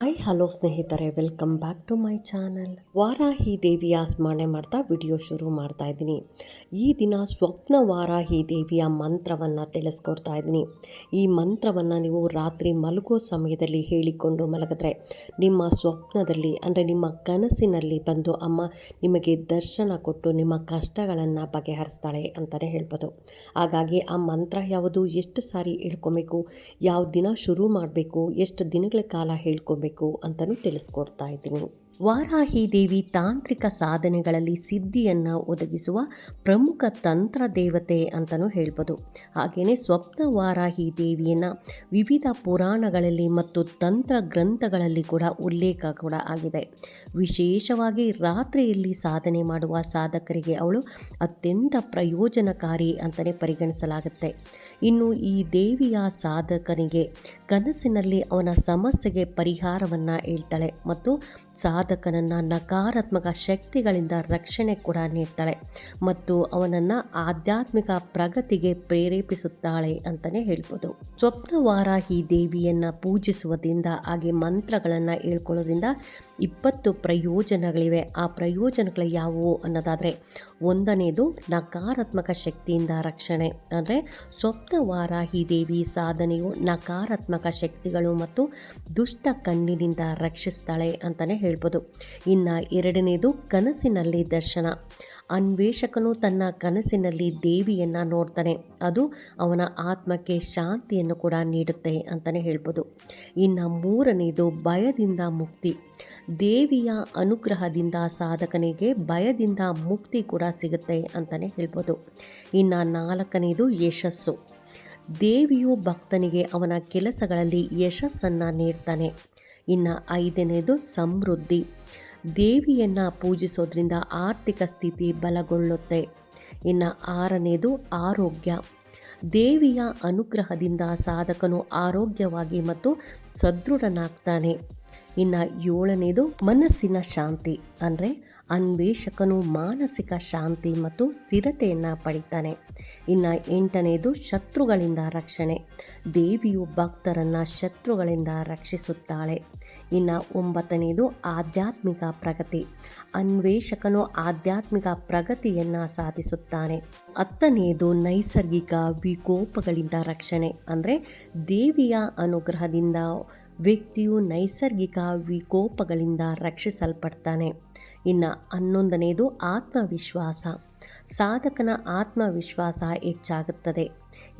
I hello ಸ್ನೇಹಿತರೆ welcome back to my channel Varahi ದೇವಿಯ ಸ್ಮರಣೆ ಮಾಡ್ತಾ ವಿಡಿಯೋ ಶುರು ಮಾಡ್ತಾ ಇದ್ದೀನಿ. ಈ ದಿನ ಸ್ವಪ್ನ ವಾರಾಹಿ ದೇವಿಯ ಮಂತ್ರವನ್ನು ತಿಳಿಸ್ಕೊಡ್ತಾ ಇದ್ದೀನಿ. ಈ ಮಂತ್ರವನ್ನು ನೀವು ರಾತ್ರಿ ಮಲಗೋ ಸಮಯದಲ್ಲಿ ಹೇಳಿಕೊಂಡು ಮಲಗಿದ್ರೆ ನಿಮ್ಮ ಸ್ವಪ್ನದಲ್ಲಿ, ಅಂದರೆ ನಿಮ್ಮ ಕನಸಿನಲ್ಲಿ ಬಂದು ಅಮ್ಮ ನಿಮಗೆ ದರ್ಶನ ಕೊಟ್ಟು ನಿಮ್ಮ ಕಷ್ಟಗಳನ್ನು ಬಗೆಹರಿಸ್ತಾಳೆ ಅಂತಲೇ ಹೇಳ್ಬೋದು. ಹಾಗಾಗಿ ಆ ಮಂತ್ರ ಯಾವುದು, ಎಷ್ಟು ಸಾರಿ ಹೇಳ್ಕೊಬೇಕು ಯಾವ ದಿನ ಶುರು ಮಾಡಬೇಕು, ಎಷ್ಟು ದಿನಗಳ ಕಾಲ ಹೇಳ್ಕೊಬೇಕು ಬೇಕು ಅಂತಲೂ ತಿಳಿಸ್ಕೊಡ್ತಾ ಇದ್ದೀನಿ. ವಾರಾಹಿ ದೇವಿ ತಾಂತ್ರಿಕ ಸಾಧನೆಗಳಲ್ಲಿ ಸಿದ್ಧಿಯನ್ನು ಒದಗಿಸುವ ಪ್ರಮುಖ ತಂತ್ರ ದೇವತೆ ಅಂತಲೂ ಹೇಳ್ಬೋದು. ಹಾಗೆಯೇ ಸ್ವಪ್ನ ವಾರಾಹಿ ದೇವಿಯನ್ನು ವಿವಿಧ ಪುರಾಣಗಳಲ್ಲಿ ಮತ್ತು ತಂತ್ರ ಗ್ರಂಥಗಳಲ್ಲಿ ಕೂಡ ಉಲ್ಲೇಖ ಕೂಡ ಆಗಿದೆ. ವಿಶೇಷವಾಗಿ ರಾತ್ರಿಯಲ್ಲಿ ಸಾಧನೆ ಮಾಡುವ ಸಾಧಕರಿಗೆ ಅವಳು ಅತ್ಯಂತ ಪ್ರಯೋಜನಕಾರಿ ಅಂತಲೇ ಪರಿಗಣಿಸಲಾಗುತ್ತೆ. ಇನ್ನು ಈ ದೇವಿಯ ಸಾಧಕನಿಗೆ ಕನಸಿನಲ್ಲಿ ಅವನ ಸಮಸ್ಯೆಗೆ ಪರಿಹಾರವನ್ನು ಹೇಳ್ತಾಳೆ ಮತ್ತು ಸಾಧಕನನ್ನು ನಕಾರಾತ್ಮಕ ಶಕ್ತಿಗಳಿಂದ ರಕ್ಷಣೆ ಕೂಡ ನೀಡ್ತಾಳೆ ಮತ್ತು ಅವನನ್ನು ಆಧ್ಯಾತ್ಮಿಕ ಪ್ರಗತಿಗೆ ಪ್ರೇರೇಪಿಸುತ್ತಾಳೆ ಅಂತಲೇ ಹೇಳ್ಬೋದು. ಸ್ವಪ್ನವಾರಾಹಿ ದೇವಿಯನ್ನು ಪೂಜಿಸುವುದರಿಂದ ಹಾಗೆ ಮಂತ್ರಗಳನ್ನು ಹೇಳ್ಕೊಳ್ಳೋದ್ರಿಂದ ಇಪ್ಪತ್ತು ಪ್ರಯೋಜನಗಳಿವೆ. ಆ ಪ್ರಯೋಜನಗಳು ಯಾವುವು ಅನ್ನೋದಾದರೆ, ಒಂದನೇದು ನಕಾರಾತ್ಮಕ ಶಕ್ತಿಯಿಂದ ರಕ್ಷಣೆ. ಅಂದರೆ ಸ್ವಪ್ನವಾರಾಹಿ ದೇವಿ ಸಾಧನೆಯು ನಕಾರಾತ್ಮಕ ಶಕ್ತಿಗಳು ಮತ್ತು ದುಷ್ಟ ಕಣ್ಣಿನಿಂದ ರಕ್ಷಿಸ್ತಾಳೆ ಅಂತಲೇ ಹೇಳ್ಬೋದು. ಇನ್ನು ಎರಡನೇದು ಕನಸಿನಲ್ಲಿ ದರ್ಶನ. ಅನ್ವೇಷಕನು ತನ್ನ ಕನಸಿನಲ್ಲಿ ದೇವಿಯನ್ನು ನೋಡ್ತಾನೆ. ಅದು ಅವನ ಆತ್ಮಕ್ಕೆ ಶಾಂತಿಯನ್ನು ಕೂಡ ನೀಡುತ್ತೆ ಅಂತಲೇ ಹೇಳ್ಬೋದು. ಇನ್ನು ಮೂರನೇದು ಭಯದಿಂದ ಮುಕ್ತಿ. ದೇವಿಯ ಅನುಗ್ರಹದಿಂದ ಸಾಧಕನಿಗೆ ಭಯದಿಂದ ಮುಕ್ತಿ ಕೂಡ ಸಿಗುತ್ತೆ ಅಂತಲೇ ಹೇಳ್ಬೋದು. ಇನ್ನು ನಾಲ್ಕನೇದು ಯಶಸ್ಸು. ದೇವಿಯು ಭಕ್ತನಿಗೆ ಅವನ ಕೆಲಸಗಳಲ್ಲಿ ಯಶಸ್ಸನ್ನು ನೀಡ್ತಾನೆ. ಇನ್ನು ಐದನೇದು ಸಮೃದ್ಧಿ. ದೇವಿಯನ್ನು ಪೂಜಿಸೋದ್ರಿಂದ ಆರ್ಥಿಕ ಸ್ಥಿತಿ ಬಲಗೊಳ್ಳುತ್ತೆ. ಇನ್ನು ಆರನೇದು ಆರೋಗ್ಯ. ದೇವಿಯ ಅನುಗ್ರಹದಿಂದ ಸಾಧಕನು ಆರೋಗ್ಯವಾಗಿ ಮತ್ತು ಸದೃಢನಾಗ್ತಾನೆ. ಇನ್ನು ಏಳನೇದು ಮನಸ್ಸಿನ ಶಾಂತಿ ಅಂದರೆ ಅನ್ವೇಷಕನು ಮಾನಸಿಕ ಶಾಂತಿ ಮತ್ತು ಸ್ಥಿರತೆಯನ್ನು ಪಡಿತಾನೆ. ಇನ್ನು ಎಂಟನೆಯದು ಶತ್ರುಗಳಿಂದ ರಕ್ಷಣೆ. ದೇವಿಯು ಭಕ್ತರನ್ನು ಶತ್ರುಗಳಿಂದ ರಕ್ಷಿಸುತ್ತಾಳೆ. ಇನ್ನು ಒಂಬತ್ತನೆಯದು ಆಧ್ಯಾತ್ಮಿಕ ಪ್ರಗತಿ. ಅನ್ವೇಷಕನು ಆಧ್ಯಾತ್ಮಿಕ ಪ್ರಗತಿಯನ್ನು ಸಾಧಿಸುತ್ತಾನೆ. ಹತ್ತನೆಯದು ನೈಸರ್ಗಿಕ ವಿಕೋಪಗಳಿಂದ ರಕ್ಷಣೆ ಅಂದರೆ ದೇವಿಯ ಅನುಗ್ರಹದಿಂದ ವ್ಯಕ್ತಿಯು ನೈಸರ್ಗಿಕ ವಿಕೋಪಗಳಿಂದ ರಕ್ಷಿಸಲ್ಪಡ್ತಾನೆ. ಇನ್ನು ಹನ್ನೊಂದನೆಯದು ಆತ್ಮವಿಶ್ವಾಸ. ಸಾಧಕನ ಆತ್ಮವಿಶ್ವಾಸ ಹೆಚ್ಚಾಗುತ್ತದೆ.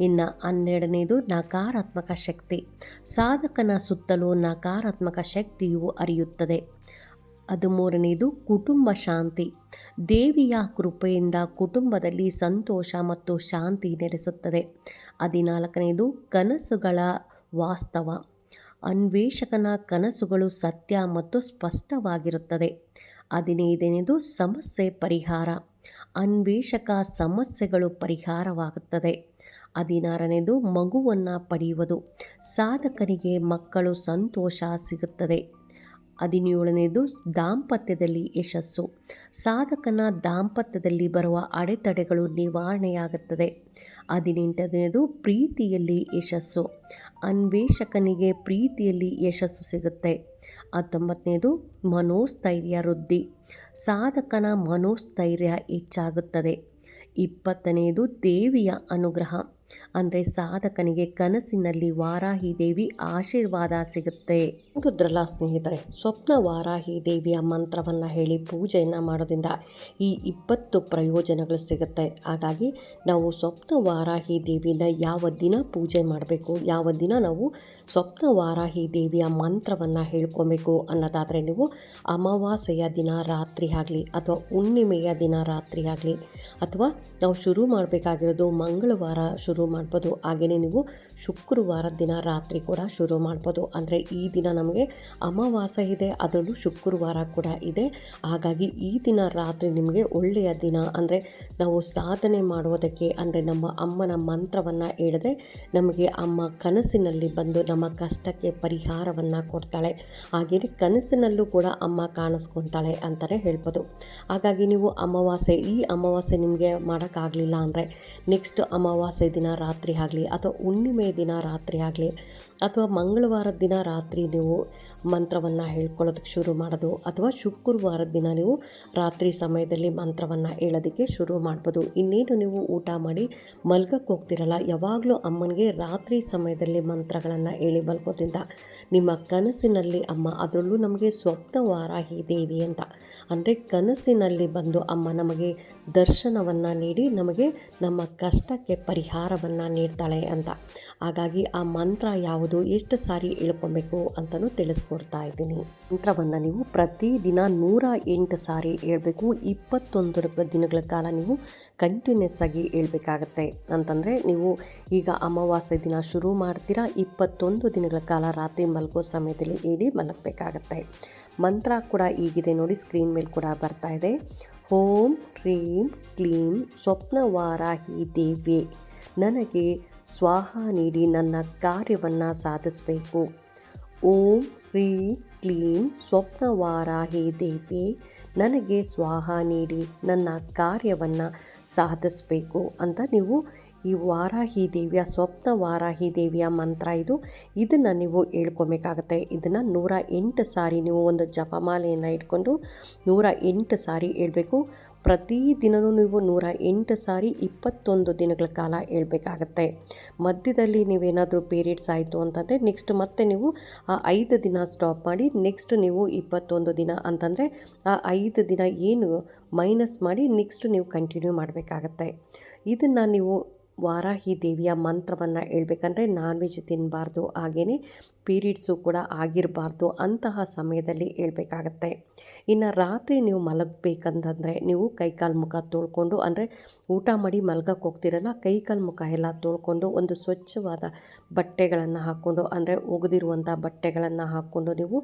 ಇನ್ನು ಹನ್ನೆರಡನೇದು ನಕಾರಾತ್ಮಕ ಶಕ್ತಿ. ಸಾಧಕನ ಸುತ್ತಲೂ ನಕಾರಾತ್ಮಕ ಶಕ್ತಿಯು ಅರಿಯುತ್ತದೆ ಅದು ಮೂರನೇದು ಕುಟುಂಬ ಶಾಂತಿ. ದೇವಿಯ ಕೃಪೆಯಿಂದ ಕುಟುಂಬದಲ್ಲಿ ಸಂತೋಷ ಮತ್ತು ಶಾಂತಿ ನೆಲೆಸುತ್ತದೆ. ಹದಿನಾಲ್ಕನೇದು ಕನಸುಗಳ ವಾಸ್ತವ. ಅನ್ವೇಷಕನ ಕನಸುಗಳು ಸತ್ಯ ಮತ್ತು ಸ್ಪಷ್ಟವಾಗಿರುತ್ತದೆ. ಹದಿನೈದನೇದು ಸಮಸ್ಯೆ ಪರಿಹಾರ. ಅನ್ವೇಷಕ ಸಮಸ್ಯೆಗಳು ಪರಿಹಾರವಾಗುತ್ತದೆ. ಹದಿನಾರನೇದು ಮಗುವನ್ನು ಪಡೆಯುವುದು. ಸಾಧಕನಿಗೆ ಮಕ್ಕಳು ಸಂತೋಷ ಸಿಗುತ್ತದೆ. ಹದಿನೇಳನೇದು ದಾಂಪತ್ಯದಲ್ಲಿ ಯಶಸ್ಸು. ಸಾಧಕನ ದಾಂಪತ್ಯದಲ್ಲಿ ಬರುವ ಅಡೆತಡೆಗಳು ನಿವಾರಣೆಯಾಗುತ್ತದೆ. ಹದಿನೆಂಟನೇದು ಪ್ರೀತಿಯಲ್ಲಿ ಯಶಸ್ಸು. ಅನ್ವೇಷಕನಿಗೆ ಪ್ರೀತಿಯಲ್ಲಿ ಯಶಸ್ಸು ಸಿಗುತ್ತೆ. ಹತ್ತೊಂಬತ್ತನೇದು ಮನೋಸ್ಥೈರ್ಯ ವೃದ್ಧಿ. ಸಾಧಕನ ಮನೋಸ್ಥೈರ್ಯ ಹೆಚ್ಚಾಗುತ್ತದೆ. ಇಪ್ಪತ್ತನೆಯದು ದೇವಿಯ ಅನುಗ್ರಹ. ಅಂದರೆ ಸಾಧಕನಿಗೆ ಕನಸಿನಲ್ಲಿ ವಾರಾಹಿ ದೇವಿ ಆಶೀರ್ವಾದ ಸಿಗುತ್ತೆ. ನೋಡಿದ್ರಲ್ಲ ಸ್ನೇಹಿತರೆ, ಸ್ವಪ್ನ ವಾರಾಹಿ ದೇವಿಯ ಮಂತ್ರವನ್ನು ಹೇಳಿ ಪೂಜೆಯನ್ನು ಮಾಡೋದ್ರಿಂದ ಈ ಇಪ್ಪತ್ತು ಪ್ರಯೋಜನಗಳು ಸಿಗುತ್ತೆ. ಹಾಗಾಗಿ ನಾವು ಸ್ವಪ್ನ ವಾರಾಹಿ ದೇವಿಯಿಂದ ಯಾವ ದಿನ ಪೂಜೆ ಮಾಡಬೇಕು, ಯಾವ ದಿನ ನಾವು ಸ್ವಪ್ನ ವಾರಾಹಿ ದೇವಿಯ ಮಂತ್ರವನ್ನು ಹೇಳ್ಕೊಬೇಕು ಅನ್ನೋದಾದರೆ ನೀವು ಅಮಾವಾಸ್ಯೆಯ ದಿನ ರಾತ್ರಿ ಆಗಲಿ ಅಥವಾ ಹುಣ್ಣಿಮೆಯ ದಿನ ರಾತ್ರಿ ಆಗಲಿ ಅಥವಾ ನಾವು ಶುರು ಮಾಡಬೇಕಾಗಿರೋದು ಮಂಗಳವಾರ ಶುರು ಮಾಡ್ಬೋದು. ಹಾಗೆಯೇ ನೀವು ಶುಕ್ರವಾರ ದಿನ ರಾತ್ರಿ ಕೂಡ ಶುರು ಮಾಡ್ಬೋದು. ಅಂದರೆ ಈ ದಿನ ನಮಗೆ ಅಮಾವಾಸ್ಯೆ ಇದೆ, ಅದರಲ್ಲೂ ಶುಕ್ರವಾರ ಕೂಡ ಇದೆ. ಹಾಗಾಗಿ ಈ ದಿನ ರಾತ್ರಿ ನಿಮಗೆ ಒಳ್ಳೆಯ ದಿನ. ಅಂದರೆ ನಾವು ಸಾಧನೆ ಮಾಡುವುದಕ್ಕೆ, ಅಂದರೆ ನಮ್ಮ ಅಮ್ಮನ ಮಂತ್ರವನ್ನು ಹೇಳಿದ್ರೆ ನಮಗೆ ಅಮ್ಮ ಕನಸಿನಲ್ಲಿ ಬಂದು ನಮ್ಮ ಕಷ್ಟಕ್ಕೆ ಪರಿಹಾರವನ್ನು ಕೊಡ್ತಾಳೆ. ಹಾಗೆಯೇ ಕನಸಿನಲ್ಲೂ ಕೂಡ ಅಮ್ಮ ಕಾಣಿಸ್ಕೊತಾಳೆ ಅಂತಲೇ ಹೇಳ್ಬೋದು. ಹಾಗಾಗಿ ನೀವು ಅಮಾವಾಸ್ಯೆ, ಈ ಅಮಾವಾಸ್ಯೆ ನಿಮಗೆ ಮಾಡೋಕ್ಕಾಗಲಿಲ್ಲ ಅಂದರೆ ನೆಕ್ಸ್ಟ್ ಅಮಾವಾಸ್ಯೆ ದಿನ ರಾತ್ರಿ ಆಗಲಿ ಅಥವಾ ಹುಣ್ಣಿಮೆ ದಿನ ರಾತ್ರಿ ಆಗಲಿ ಅಥವಾ ಮಂಗಳವಾರದ ದಿನ ರಾತ್ರಿ ನೀವು ಮಂತ್ರವನ್ನು ಹೇಳ್ಕೊಳ್ಳೋದಕ್ಕೆ ಶುರು ಮಾಡೋದು ಅಥವಾ ಶುಕ್ರವಾರದ ದಿನ ನೀವು ರಾತ್ರಿ ಸಮಯದಲ್ಲಿ ಮಂತ್ರವನ್ನು ಹೇಳೋದಕ್ಕೆ ಶುರು ಮಾಡ್ಬೋದು. ಇನ್ನೇನು ನೀವು ಊಟ ಮಾಡಿ ಮಲ್ಗಕ್ಕೆ ಹೋಗ್ತಿರಲ್ಲ, ಯಾವಾಗಲೂ ಅಮ್ಮನಿಗೆ ರಾತ್ರಿ ಸಮಯದಲ್ಲಿ ಮಂತ್ರಗಳನ್ನು ಹೇಳಿ ಮಲ್ಕೋದ್ರಿಂದ ನಿಮ್ಮ ಕನಸಿನಲ್ಲಿ ಅಮ್ಮ ಅದರಲ್ಲೂ ನಮಗೆ ಸ್ವಪ್ನ ವಾರಾಹಿ ದೇವಿ ಅಂತ. ಅಂದರೆ ಕನಸಿನಲ್ಲಿ ಬಂದು ಅಮ್ಮ ನಮಗೆ ದರ್ಶನವನ್ನು ನೀಡಿ ನಮಗೆ ನಮ್ಮ ಕಷ್ಟಕ್ಕೆ ಪರಿಹಾರವನ್ನು ನೀಡ್ತಾಳೆ ಅಂತ. ಹಾಗಾಗಿ ಆ ಮಂತ್ರ ಯಾವುದು? ಎಷ್ಟು ಸಾರಿ ಹೇಳ್ಕೊಬೇಕು ಅಂತಲೂ ತಿಳಿಸ್ಕೊಡ್ತಾ ಇದ್ದೀನಿ. ಮಂತ್ರವನ್ನು ನೀವು ಪ್ರತಿದಿನ ನೂರ ಎಂಟು ಸಾರಿ ಹೇಳ್ಬೇಕು, ಇಪ್ಪತ್ತೊಂದು ದಿನಗಳ ಕಾಲ ನೀವು ಕಂಟಿನ್ಯೂಸ್ ಆಗಿ ಹೇಳ್ಬೇಕಾಗತ್ತೆ. ಅಂತಂದರೆ ನೀವು ಈಗ ಅಮಾವಾಸ್ಯೆ ದಿನ ಶುರು ಮಾಡ್ತೀರಾ, ಇಪ್ಪತ್ತೊಂದು ದಿನಗಳ ಕಾಲ ರಾತ್ರಿ ಮಲಗೋ ಸಮಯದಲ್ಲಿ ಹೇಳಿ ಮಲಗಬೇಕಾಗತ್ತೆ. ಮಂತ್ರ ಕೂಡ ಈಗಿದೆ ನೋಡಿ ಸ್ಕ್ರೀನ್ ಮೇಲೆ ಕೂಡ ಬರ್ತಾ ಇದೆ. ಓಂ ಕ್ಲೀಮ್ ಕ್ಲೀಂ, ಸ್ವಪ್ನವಾರಾಹಿ ದೇವಿ. ನನಗೆ ಸ್ವಾಹ ನೀಡಿ ನನ್ನ ಕಾರ್ಯವನ್ನು ಸಾಧಿಸಬೇಕು. ಓಂ ಹ್ರೀಂ ಕ್ಲೀಂ ಸ್ವಪ್ನವಾರಾಹಿ ದೇವಿ, ನನಗೆ ಸ್ವಾಹ ನೀಡಿ ನನ್ನ ಕಾರ್ಯವನ್ನು ಸಾಧಿಸಬೇಕು ಅಂತ ನೀವು ಈ ವಾರಾಹಿ ದೇವಿಯ ಸ್ವಪ್ನ ವಾರಾಹಿ ದೇವಿಯ ಮಂತ್ರ ಇದು. ಇದನ್ನು ನೀವು ಹೇಳ್ಕೊಬೇಕಾಗತ್ತೆ. ಇದನ್ನು ನೂರ ಎಂಟು ಸಾರಿ ನೀವು ಒಂದು ಜಪಮಾಲೆಯನ್ನು ಇಟ್ಕೊಂಡು ನೂರ ಎಂಟು ಸಾರಿ ಹೇಳ್ಬೇಕು. ಪ್ರತಿದಿನವೂ ನೀವು ನೂರ ಎಂಟು ಸಾರಿ ಇಪ್ಪತ್ತೊಂದು ದಿನಗಳ ಕಾಲ ಹೇಳಬೇಕಾಗತ್ತೆ. ಮಧ್ಯದಲ್ಲಿ ನೀವೇನಾದರೂ ಪೀರಿಯಡ್ಸ್ ಆಯಿತು ಅಂತಂದರೆ ನೆಕ್ಸ್ಟ್ ಮತ್ತೆ ನೀವು ಆ ಐದು ದಿನ ಸ್ಟಾಪ್ ಮಾಡಿ, ನೆಕ್ಸ್ಟ್ ನೀವು ಇಪ್ಪತ್ತೊಂದು ದಿನ ಅಂತಂದರೆ ಆ ಐದು ದಿನ ಏನು ಮೈನಸ್ ಮಾಡಿ ನೆಕ್ಸ್ಟ್ ನೀವು ಕಂಟಿನ್ಯೂ ಮಾಡಬೇಕಾಗತ್ತೆ. ಇದನ್ನು ನೀವು ವಾರಾಹಿ ದೇವಿಯ ಮಂತ್ರವನ್ನು ಹೇಳ್ಬೇಕಂದ್ರೆ ನಾನ್ ವೆಜ್ ತಿನ್ನಬಾರ್ದು ಹಾಗೆಯೇ ಪೀರಿಯಡ್ಸು ಕೂಡ ಆಗಿರಬಾರ್ದು ಅಂತಹ ಸಮಯದಲ್ಲಿ ಹೇಳ್ಬೇಕಾಗತ್ತೆ. ಇನ್ನು ರಾತ್ರಿ ನೀವು ಮಲಗಬೇಕಂತಂದರೆ ನೀವು ಕೈಕಾಲು ಮುಖ ತೊಳ್ಕೊಂಡು, ಅಂದರೆ ಊಟ ಮಾಡಿ ಮಲಗಕ್ಕೆ ಹೋಗ್ತಿರಲ್ಲ, ಕೈಕಾಲು ಮುಖ ಎಲ್ಲ ತೊಳ್ಕೊಂಡು ಒಂದು ಸ್ವಚ್ಛವಾದ ಬಟ್ಟೆಗಳನ್ನು ಹಾಕ್ಕೊಂಡು ಅಂದರೆ ಒಗೆದಿರುವಂಥ ಬಟ್ಟೆಗಳನ್ನು ಹಾಕ್ಕೊಂಡು ನೀವು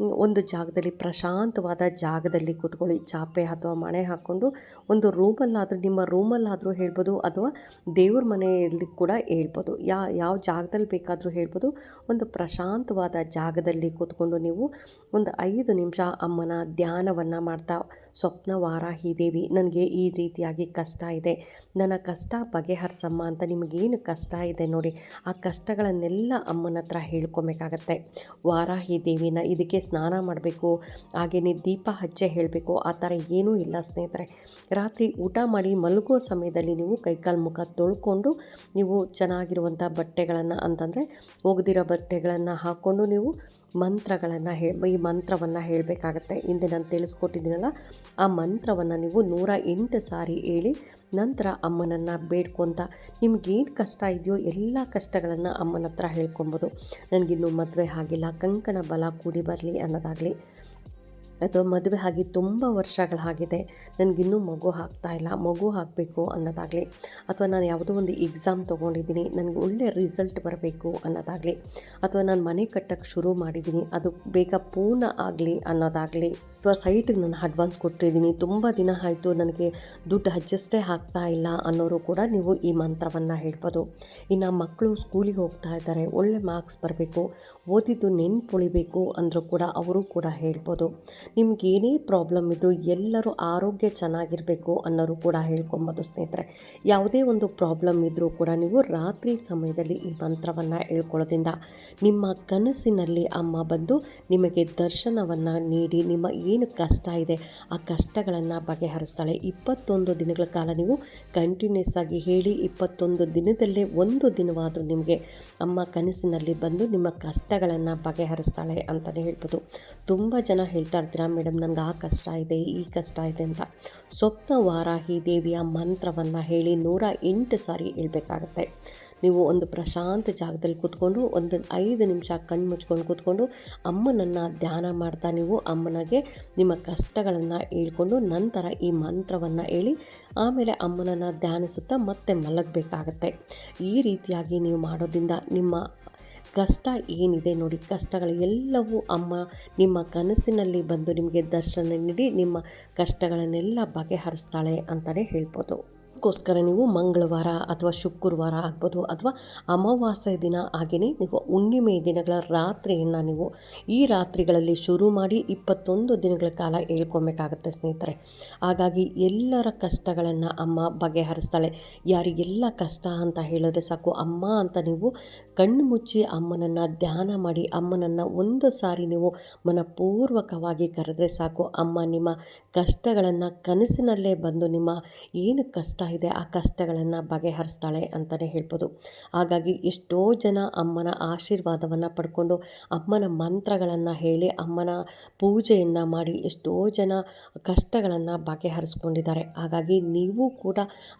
ಒಂದು ಜಾಗದಲ್ಲಿ ಪ್ರಶಾಂತವಾದ ಜಾಗದಲ್ಲಿ ಕೂತ್ಕೊಳ್ಳಿ. ಚಾಪೆ ಅಥವಾ ಮಣೆ ಹಾಕ್ಕೊಂಡು ಒಂದು ರೂಮಲ್ಲಾದರೂ, ನಿಮ್ಮ ರೂಮಲ್ಲಾದರೂ ಹೇಳ್ಬೋದು ಅಥವಾ ದೇವ್ರ ಮನೆಯಲ್ಲಿ ಕೂಡ ಹೇಳ್ಬೋದು. ಯಾ, ಯಾವ ಜಾಗದಲ್ಲಿ ಬೇಕಾದರೂ ಹೇಳ್ಬೋದು. ಒಂದು ಪ್ರಶಾಂತವಾದ ಜಾಗದಲ್ಲಿ ಕೂತ್ಕೊಂಡು ನೀವು ಒಂದು ಐದು ನಿಮಿಷ ಅಮ್ಮನ ಧ್ಯಾನವನ್ನು ಮಾಡ್ತಾ, ಸ್ವಪ್ನ ವಾರಾಹಿ ದೇವಿ, ನನಗೆ ಈ ರೀತಿಯಾಗಿ ಕಷ್ಟ ಇದೆ. ನನ್ನ ಕಷ್ಟ ಬಗೆಹರಿಸಮ್ಮ ಅಂತ ನಿಮಗೇನು ಕಷ್ಟ ಇದೆ ನೋಡಿ. ಆ ಕಷ್ಟಗಳನ್ನೆಲ್ಲ ಅಮ್ಮನ ಹತ್ರ ಹೇಳ್ಕೊಬೇಕಾಗತ್ತೆ. ವಾರಾಹಿ ದೇವಿನ ಇದಕ್ಕೆ ಸ್ನಾನ ಮಾಡಬೇಕು, ಹಾಗೆಯೇ ದೀಪ ಹಚ್ಚೆ ಹೇಳಬೇಕು, ಆ ಥರ ಏನೂ ಇಲ್ಲ ಸ್ನೇಹಿತರೆ. ರಾತ್ರಿ ಊಟ ಮಾಡಿ ಮಲಗುವ ಸಮಯದಲ್ಲಿ ನೀವು ಕೈಕಾಲು ಮುಖ ತೊಳ್ಕೊಂಡು ನೀವು ಚೆನ್ನಾಗಿರುವಂಥ ಬಟ್ಟೆಗಳನ್ನು ಅಂತಂದರೆ ಒಗೆದಿರೋ ಬಟ್ಟೆಗಳನ್ನು ಹಾಕ್ಕೊಂಡು ನೀವು ಮಂತ್ರಗಳನ್ನು ಹೇ, ಈ ಮಂತ್ರವನ್ನು ಹೇಳಬೇಕಾಗತ್ತೆ. ಹಿಂದೆ ನಾನು ತಿಳಿಸ್ಕೊಟ್ಟಿದ್ದೀನಲ್ಲ, ಆ ಮಂತ್ರವನ್ನು ನೀವು ನೂರ ಎಂಟು ಸಾರಿ ಹೇಳಿ ನಂತರ ಅಮ್ಮನನ್ನು ಬೇಡ್ಕೊತ ನಿಮಗೇನು ಕಷ್ಟ ಇದೆಯೋ ಎಲ್ಲ ಕಷ್ಟಗಳನ್ನು ಅಮ್ಮನ ಹತ್ರ ಹೇಳ್ಕೊಬೋದು. ನನಗಿನ್ನೂ ಮದುವೆ ಆಗಿಲ್ಲ, ಕಂಕಣ ಬಲ ಕೂಡಿ ಬರಲಿ ಅನ್ನೋದಾಗಲಿ. ಅಥವಾ ಮದುವೆ ಆಗಿ ತುಂಬ ವರ್ಷಗಳಾಗಿದೆ. ನನಗಿನ್ನೂ ಮಗು ಆಗ್ತಾ ಇಲ್ಲ. ಮಗು ಆಗಬೇಕು ಅನ್ನೋದಾಗಲಿ ಅಥವಾ ನಾನು ಯಾವುದೋ ಒಂದು ಎಕ್ಸಾಮ್ ತೊಗೊಂಡಿದ್ದೀನಿ, ನನಗೆ ಒಳ್ಳೆ ರಿಸಲ್ಟ್ ಬರಬೇಕು ಅನ್ನೋದಾಗಲಿ ಅಥವಾ ನಾನು ಮನೆ ಕಟ್ಟಕ್ಕೆ ಶುರು ಮಾಡಿದ್ದೀನಿ, ಅದು ಬೇಗ ಪೂರ್ಣ ಆಗಲಿ ಅನ್ನೋದಾಗಲಿ ಅಥವಾ ಸೈಟಿಗೆ ನಾನು ಅಡ್ವಾನ್ಸ್ ಕೊಟ್ಟಿದ್ದೀನಿ, ತುಂಬ ದಿನ ಆಯಿತು ನನಗೆ ದುಡ್ಡು ಅಡ್ಜಸ್ಟೇ ಆಗ್ತಾ ಇಲ್ಲ ಅನ್ನೋರು ಕೂಡ ನೀವು ಈ ಮಂತ್ರವನ್ನು ಹೇಳ್ಬೋದು. ಇನ್ನು ಮಕ್ಕಳು ಸ್ಕೂಲಿಗೆ ಹೋಗ್ತಾ ಇದ್ದಾರೆ, ಒಳ್ಳೆ ಮಾರ್ಕ್ಸ್ ಬರಬೇಕು, ಓದಿದ್ದು ನೆನ್ಪುಳಿಬೇಕು ಅಂದರೂ ಕೂಡ ಅವರು ಕೂಡ ಹೇಳ್ಬೋದು. ನಿಮ್ಗೆ ಏನೇ ಪ್ರಾಬ್ಲಮ್ ಇದ್ದರೂ ಎಲ್ಲರೂ ಆರೋಗ್ಯ ಚೆನ್ನಾಗಿರಬೇಕು ಅನ್ನೋರು ಕೂಡ ಹೇಳ್ಕೊಂಬೋದು ಸ್ನೇಹಿತರೆ. ಯಾವುದೇ ಒಂದು ಪ್ರಾಬ್ಲಮ್ ಇದ್ದರೂ ಕೂಡ ನೀವು ರಾತ್ರಿ ಸಮಯದಲ್ಲಿ ಈ ಮಂತ್ರವನ್ನು ಹೇಳ್ಕೊಳ್ಳೋದ್ರಿಂದ ನಿಮ್ಮ ಕನಸಿನಲ್ಲಿ ಅಮ್ಮ ಬಂದು ನಿಮಗೆ ದರ್ಶನವನ್ನು ನೀಡಿ, ನಿಮ್ಮ ಏನು ಕಷ್ಟ ಇದೆ ಆ ಕಷ್ಟಗಳನ್ನು ಬಗೆಹರಿಸ್ತಾಳೆ. ಇಪ್ಪತ್ತೊಂದು ದಿನಗಳ ಕಾಲ ನೀವು ಕಂಟಿನ್ಯೂಸ್ ಆಗಿ ಹೇಳಿ, ಇಪ್ಪತ್ತೊಂದು ದಿನದಲ್ಲೇ ಒಂದು ದಿನವಾದರೂ ನಿಮಗೆ ಅಮ್ಮ ಕನಸಿನಲ್ಲಿ ಬಂದು ನಿಮ್ಮ ಕಷ್ಟಗಳನ್ನು ಬಗೆಹರಿಸ್ತಾಳೆ ಅಂತಲೇ ಹೇಳ್ಬೋದು. ತುಂಬ ಜನ ಹೇಳ್ತಾ ಮೇಡಮ್? ನನಗೆ ಆ ಕಷ್ಟ ಇದೆ, ಈ ಕಷ್ಟ ಇದೆ ಅಂತ. ಸ್ವಪ್ನ ವಾರಾಹಿ ದೇವಿಯ ಮಂತ್ರವನ್ನು ಹೇಳಿ ನೂರ ಎಂಟು ಸಾರಿ ಹೇಳ್ಬೇಕಾಗತ್ತೆ. ನೀವು ಒಂದು ಪ್ರಶಾಂತ ಜಾಗದಲ್ಲಿ ಕೂತ್ಕೊಂಡು ಒಂದು ಐದು ನಿಮಿಷ ಕಣ್ಣು ಮುಚ್ಕೊಂಡು ಕೂತ್ಕೊಂಡು ಅಮ್ಮನನ್ನು ಧ್ಯಾನ ಮಾಡ್ತಾ ನೀವು ಅಮ್ಮನಿಗೆ ನಿಮ್ಮ ಕಷ್ಟಗಳನ್ನು ಹೇಳ್ಕೊಂಡು ನಂತರ ಈ ಮಂತ್ರವನ್ನು ಹೇಳಿ ಆಮೇಲೆ ಅಮ್ಮನನ್ನು ಧ್ಯಾನಿಸುತ್ತಾ ಮತ್ತೆ ಮಲಗಬೇಕಾಗತ್ತೆ. ಈ ರೀತಿಯಾಗಿ ನೀವು ಮಾಡೋದ್ರಿಂದ ನಿಮ್ಮ ಕಷ್ಟ ಏನಿದೆ ನೋಡಿ, ಕಷ್ಟಗಳು ಎಲ್ಲವೂ ಅಮ್ಮ ನಿಮ್ಮ ಕನಸಿನಲ್ಲಿ ಬಂದು ನಿಮಗೆ ದರ್ಶನ ನೀಡಿ, ನಿಮ್ಮ ಕಷ್ಟಗಳನ್ನೆಲ್ಲ ಬಗೆಹರಿಸ್ತಾಳೆ ಅಂತಲೇ ಹೇಳ್ಬೋದು. ಅದಕ್ಕೋಸ್ಕರ ನೀವು ಮಂಗಳವಾರ ಅಥವಾ ಶುಕ್ರವಾರ ಆಗ್ಬೋದು ಅಥವಾ ಅಮಾವಾಸ್ಯ ದಿನ ಹಾಗೆಯೇ ನೀವು ಹುಣ್ಣಿಮೆ ದಿನಗಳ ರಾತ್ರಿಯನ್ನು ನೀವು ಈ ರಾತ್ರಿಗಳಲ್ಲಿ ಶುರು ಮಾಡಿ ಇಪ್ಪತ್ತೊಂದು ದಿನಗಳ ಕಾಲ ಹೇಳ್ಕೊಬೇಕಾಗತ್ತೆ ಸ್ನೇಹಿತರೆ. ಹಾಗಾಗಿ ಎಲ್ಲರ ಕಷ್ಟಗಳನ್ನು ಅಮ್ಮ ಬಗೆಹರಿಸ್ತಾಳೆ. ಯಾರಿಗೆಲ್ಲ ಕಷ್ಟ ಅಂತ ಹೇಳಿದ್ರೆ ಸಾಕು, ಅಮ್ಮ ಅಂತ ನೀವು ಕಣ್ಣು ಮುಚ್ಚಿ ಅಮ್ಮನನ್ನು ಧ್ಯಾನ ಮಾಡಿ ಅಮ್ಮನನ್ನು ಒಂದು ಸಾರಿ ನೀವು ಮನಪೂರ್ವಕವಾಗಿ ಕರೆದ್ರೆ ಸಾಕು, ಅಮ್ಮ ನಿಮ್ಮ ಕಷ್ಟಗಳನ್ನು ಕನಸಿನಲ್ಲೇ ಬಂದು ನಿಮ್ಮ ಏನು ಕಷ್ಟ ಇದೆ, ಆ ಕಷ್ಟಗಳನ್ನು ಬಗೆಹರಿಸ್ತಾಳೆ ಅಂತಲೇ ಹೇಳ್ಬೋದು. ಹಾಗಾಗಿ ಎಷ್ಟೋ ಜನ ಅಮ್ಮನ ಆಶೀರ್ವಾದವನ್ನು ಪಡ್ಕೊಂಡು ಅಮ್ಮನ ಮಂತ್ರಗಳನ್ನು ಹೇಳಿ, ಅಮ್ಮನ ಪೂಜೆಯನ್ನು ಮಾಡಿ ಎಷ್ಟೋ ಜನ ಕಷ್ಟಗಳನ್ನು ಬಗೆಹರಿಸ್ಕೊಂಡಿದ್ದಾರೆ. ಹಾಗಾಗಿ ನೀವು ಕೂಡ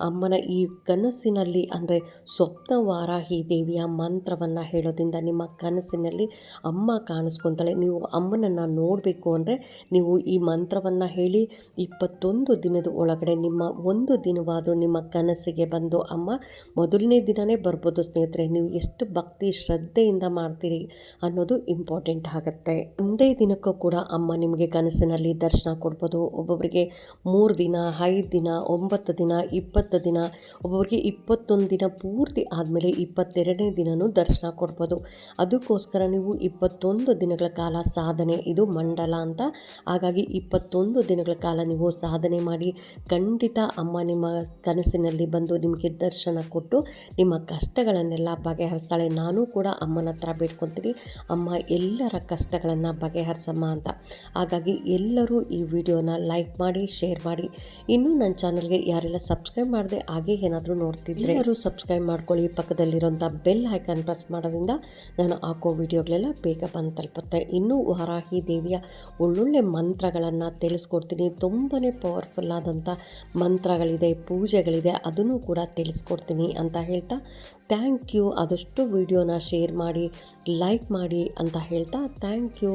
ಅಮ್ಮನ ಈ ಕನಸಿನಲ್ಲಿ, ಅಂದರೆ ಸ್ವಪ್ನವಾರಾಹಿ ದೇವಿಯ ಮಂತ್ರವನ್ನು ಹೇಳೋದ್ರಿಂದ ನಿಮ್ಮ ಕನಸಿನಲ್ಲಿ ಅಮ್ಮ ಕಾಣಿಸ್ಕೊತಾಳೆ. ನೀವು ಅಮ್ಮನನ್ನು ನೋಡಬೇಕು ಅಂದರೆ ನೀವು ಈ ಮಂತ್ರವನ್ನು ಹೇಳಿ, ಇಪ್ಪತ್ತೊಂದು ದಿನದ ಒಳಗಡೆ, ನಿಮ್ಮ ಒಂದು ದಿನವಾದರೂ ನಿಮ್ಮ ಕನಸಿಗೆ ಬಂದು, ಅಮ್ಮ, ಮೊದಲನೇ ದಿನವೇ ಬರ್ಬೋದು ಸ್ನೇಹಿತರೆ, ನೀವು ಎಷ್ಟು ಭಕ್ತಿ, ಶ್ರದ್ಧೆಯಿಂದ ಮಾಡ್ತೀರಿ ಅನ್ನೋದು ಇಂಪಾರ್ಟೆಂಟ್ ಆಗುತ್ತೆ. ಒಂದೇ ದಿನಕ್ಕೂ ಕೂಡ ಅಮ್ಮ ನಿಮಗೆ ಕನಸಿನಲ್ಲಿ ದರ್ಶನ ಕೊಡ್ಬೋದು. ಒಬ್ಬೊಬ್ಬರಿಗೆ ಮೂರು ದಿನ, ಐದು ದಿನ, ಒಂಬತ್ತು ದಿನ, ಇಪ್ಪತ್ತು ದಿನ ಒಬ್ಬೊಬ್ಬರಿಗೆ ಇಪ್ಪತ್ತೊಂದು ದಿನ ಪೂರ್ತಿ ಆದಮೇಲೆ ಇಪ್ಪತ್ತೆರಡನೇ ದಿನವೂ ದರ್ಶನ ಕೊಡ್ಬೋದು. ಅದಕ್ಕೋಸ್ಕರ ನೀವು ಇಪ್ಪತ್ತೊಂದು ದಿನಗಳ ಕಾಲ ಸಾಧನೆ, ಇದು ಮಂಡಲ ಅಂತ. ಹಾಗಾಗಿ ಇಪ್ಪತ್ತೊಂದು ದಿನಗಳ ಕಾಲ ನೀವು ಸಾಧನೆ ಮಾಡಿ, ಖಂಡಿತ ಅಮ್ಮ ನಿಮ್ಮ ಕನಸಿನಲ್ಲಿ ಬಂದು ನಿಮಗೆ ದರ್ಶನ ಕೊಟ್ಟು ನಿಮ್ಮ ಕಷ್ಟಗಳನ್ನೆಲ್ಲ ಬಗೆಹರಿಸ್ತಾಳೆ. ನಾನು ಕೂಡ ಅಮ್ಮನ ಹತ್ರ ಬೇಡ್ಕೊತೀನಿ. ಅಮ್ಮ ಎಲ್ಲರ ಕಷ್ಟಗಳನ್ನು ಬಗೆಹರಿಸಮ್ಮ ಅಂತ. ಹಾಗಾಗಿ ಎಲ್ಲರೂ ಈ ವಿಡಿಯೋನ ಲೈಕ್ ಮಾಡಿ, ಶೇರ್ ಮಾಡಿ. ಇನ್ನೂ ನನ್ನ ಚಾನಲ್ಗೆ ಯಾರೆಲ್ಲ ಸಬ್ಸ್ಕ್ರೈಬ್ ಮಾಡಿದೆ ಹಾಗೆ ಏನಾದರೂ ನೋಡ್ತಿದ್ರೆ ಎಲ್ಲರೂ ಸಬ್ಸ್ಕ್ರೈಬ್ ಮಾಡ್ಕೊಳ್ಳಿ. ಪಕ್ಕದಲ್ಲಿರೋಂಥ ಬೆಲ್ ಐಕಾನ್ ಪ್ರೆಸ್ ಮಾಡೋದ್ರಿಂದ ನಾನು ಹಾಕೋ ವಿಡಿಯೋಗಳೆಲ್ಲ ಬೇಗ ಬಂದು ತಲುಪುತ್ತೆ. ಇನ್ನೂ ವಾರಾಹಿ ದೇವಿಯ ಒಳ್ಳೊಳ್ಳೆ ಮಂತ್ರಗಳನ್ನು ತಿಳಿಸ್ಕೊಡ್ತೀನಿ. ತುಂಬಾ ಪವರ್ಫುಲ್ ಆದಂಥ ಮಂತ್ರಗಳಿದೆ. ಪೂಜೆಗಳಿದೆ ಅದನ್ನು ಕೂಡ ತಿಳಿಸ್ಕೊಡ್ತೀನಿ ಅಂತ ಹೇಳ್ತಾ, ಥ್ಯಾಂಕ್ ಯು. ಆದಷ್ಟು ವಿಡಿಯೋನ ಶೇರ್ ಮಾಡಿ, ಲೈಕ್ ಮಾಡಿ ಅಂತ ಹೇಳ್ತಾ, ಥ್ಯಾಂಕ್ ಯು.